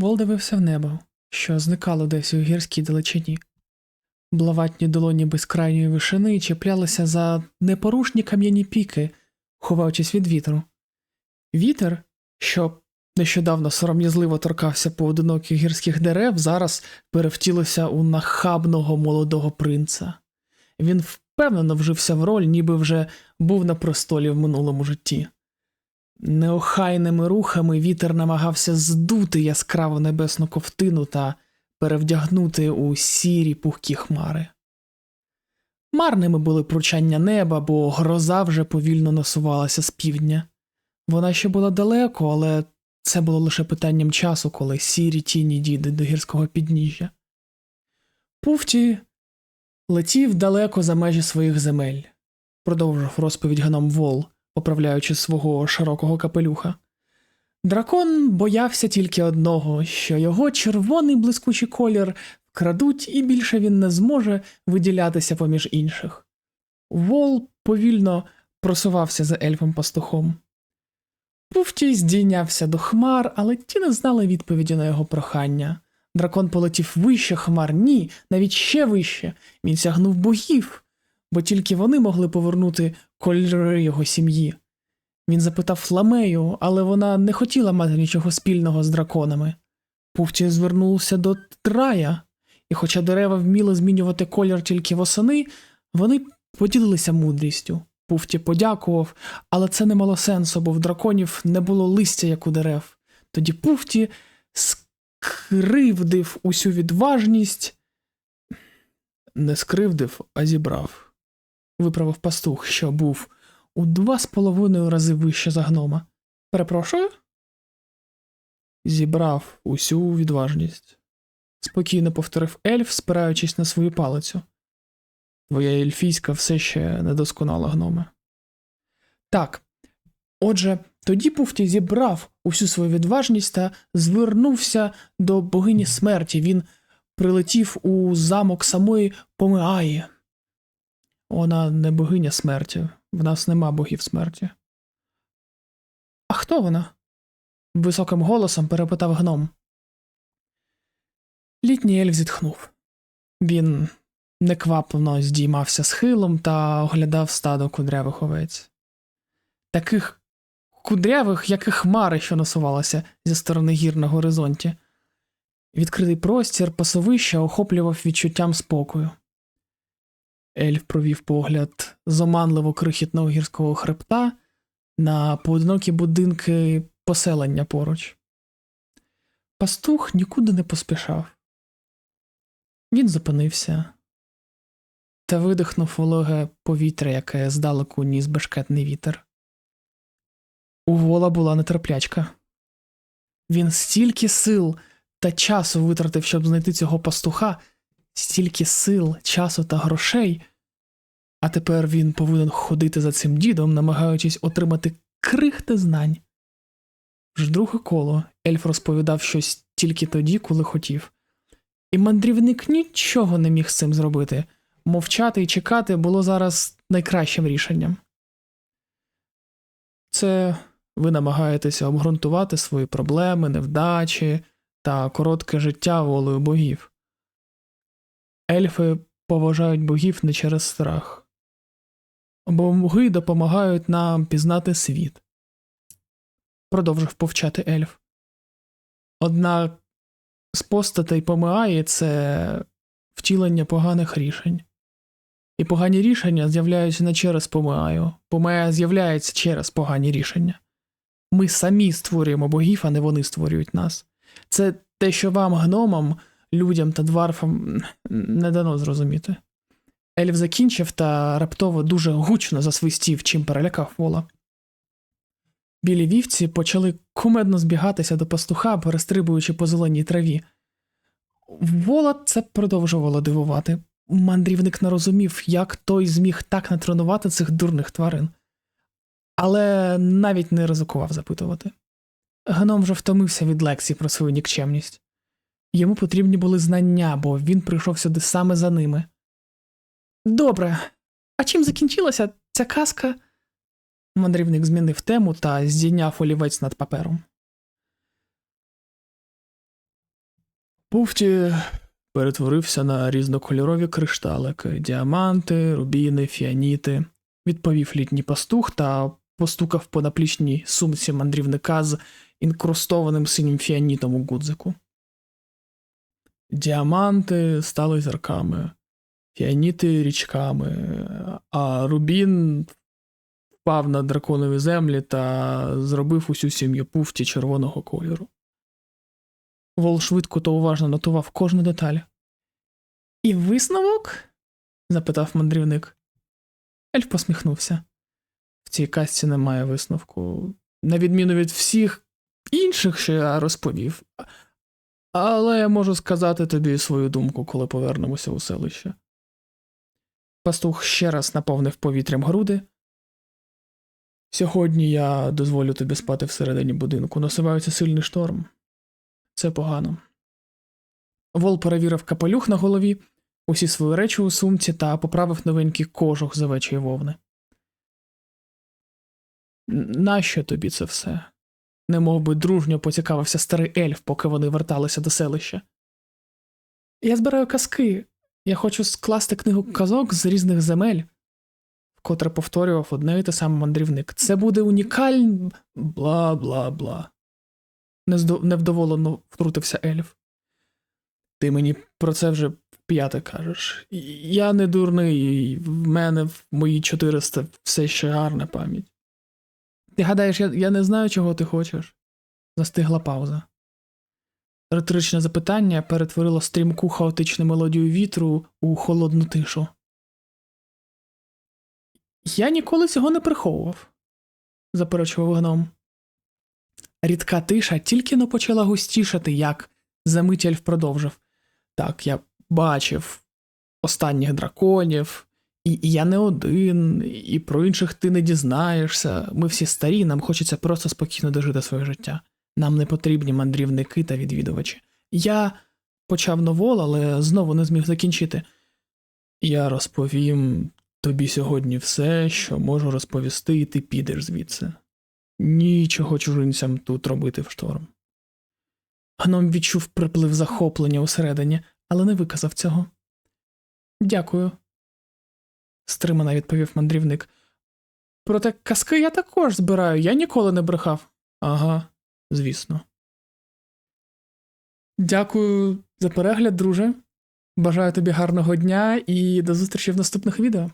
Вол дивився в небо, що зникало десь у гірській далечині. Блаватні долоні безкрайньої вишини чіплялися за непорушні кам'яні піки, ховаючись від вітру. Вітер, що нещодавно сором'язливо торкався поодиноких гірських дерев, зараз перевтілився у нахабного молодого принца. Він впевнено вжився в роль, ніби вже був на престолі в минулому житті. Неохайними рухами вітер намагався здути яскраву небесну ковтину та перевдягнути у сірі пухкі хмари. Марними були пручання неба, бо гроза вже повільно насувалася з півдня. Вона ще була далеко, але це було лише питанням часу, коли сірі тіні дійдуть до гірського підніжжя. Пуфті летів далеко за межі своїх земель, продовжив розповідь гном Вол, поправляючи свого широкого капелюха. Дракон боявся тільки одного, що його червоний блискучий колір вкрадуть, і більше він не зможе виділятися поміж інших. Вол повільно просувався за ельфом пастухом. Пуфтій здійнявся до хмар, але ті не знали відповіді на його прохання. Дракон полетів вище хмар, ні, навіть ще вище. Він сягнув богів, бо тільки вони могли повернути кольори його сім'ї. Він запитав Фламею, але вона не хотіла мати нічого спільного з драконами. Пуфті звернувся до Трая, і хоча дерева вміли змінювати колір тільки восени, вони поділилися мудрістю. Пуфті подякував, але це не мало сенсу, бо в драконів не було листя, як у дерев. Тоді Пуфті скривдив усю відважність, не скривдив, а зібрав. Виправив пастух, що був у два з половиною рази вище за гнома. Перепрошую? Зібрав усю відважність. Спокійно повторив ельф, спираючись на свою палицю. Твоя ельфійська все ще недосконала гноме. Так. Отже, тоді Пуфті зібрав усю свою відважність та звернувся до богині смерті. Він прилетів у замок самої Помеаї. Вона не богиня смерті, в нас нема богів смерті. А хто вона? високим голосом перепитав гном. Літній ельф зітхнув. Він неквапно здіймався схилом та оглядав стадо кудрявих овець. Таких кудрявих, як і хмари, що насувалися зі сторони гір на горизонті. Відкритий простір пасовища охоплював відчуттям спокою. Ельф провів погляд з оманливо крихітного гірського хребта на поодинокі будинки поселення поруч. Пастух нікуди не поспішав. Він зупинився та видихнув вологе повітря, яке здалеку ніс бешкетний вітер. У вола була нетерплячка. Він стільки сил та часу витратив, щоб знайти цього пастуха, стільки сил, часу та грошей, а тепер він повинен ходити за цим дідом, намагаючись отримати крихти знань. Вже друге коло ельф розповідав щось тільки тоді, коли хотів, і мандрівник нічого не міг з цим зробити. Мовчати і чекати було зараз найкращим рішенням. Це ви намагаєтеся обґрунтувати свої проблеми, невдачі та коротке життя волею богів. Ельфи поважають богів не через страх, бо боги допомагають нам пізнати світ. Продовжив повчати ельф. Однак з постатей помирає це втілення поганих рішень. І погані рішення з'являються не через помираю, помирає з'являється через погані рішення. Ми самі створюємо богів, а не вони створюють нас. Це те, що вам, гномам, людям та дварфам не дано зрозуміти. Ельф закінчив та раптово дуже гучно засвистів, чим перелякав вола. Білі вівці почали кумедно збігатися до пастуха, перестрибуючи по зеленій траві. Вола це продовжувало дивувати. Мандрівник не розумів, як той зміг так натренувати цих дурних тварин, але навіть не ризикував запитувати. Гном вже втомився від лекцій про свою нікчемність. Йому потрібні були знання, бо він прийшов сюди саме за ними. Добре, а чим закінчилася ця казка? Мандрівник змінив тему та здійняв олівець над папером. Пуфті перетворився на різнокольорові кришталики, діаманти, рубіни, фіаніти, відповів літній пастух та постукав по наплічній сумці мандрівника з інкрустованим синім фіанітом у гудзику. Діаманти стали зірками, фіаніти річками, а рубін впав на драконові землі та зробив усю сім'ю пуфті червоного кольору. Вол швидко та уважно нотував кожну деталь. І висновок? запитав мандрівник. Ельф посміхнувся. В цій казці немає висновку, на відміну від всіх інших, що я розповів. Але я можу сказати тобі свою думку, коли повернемося у селище. Пастух ще раз наповнив повітрям груди. Сьогодні я дозволю тобі спати всередині будинку. Насувається сильний шторм. Це погано. Вол перевірив капелюх на голові, усі свої речі у сумці та поправив новенький кожух з овечої вовни. Нащо тобі це все? Немов би дружньо поцікавився старий ельф, поки вони верталися до селища. Я збираю казки. Я хочу скласти книгу казок з різних земель, вкотре повторював одне і те саме мандрівник. Це буде унікальний. бла бла бла. Невдоволено втрутився ельф. Ти мені про це вже п'яте кажеш. Я не дурний, і в мене в мої 400 все ще гарна пам'ять. Ти гадаєш, я, я не знаю, чого ти хочеш? Застигла пауза. Риторичне запитання перетворило стрімку хаотичну мелодію вітру у холодну тишу. Я ніколи цього не приховував, заперечував гном. Рідка тиша тільки но почала густішати, як замить ельф продовжив. Так, я бачив останніх драконів, і, і я не один, і про інших ти не дізнаєшся. Ми всі старі, нам хочеться просто спокійно дожити своє життя. Нам не потрібні мандрівники та відвідувачі. Я почав новол, але знову не зміг закінчити. Я розповім тобі сьогодні все, що можу розповісти, і ти підеш звідси. Нічого чужинцям тут робити в шторм. Гном відчув приплив захоплення усередині, але не виказав цього. Дякую, стримано відповів мандрівник. Проте казки я також збираю, я ніколи не брехав. Ага, звісно. Дякую за перегляд, друже. Бажаю тобі гарного дня і до зустрічі в наступних відео.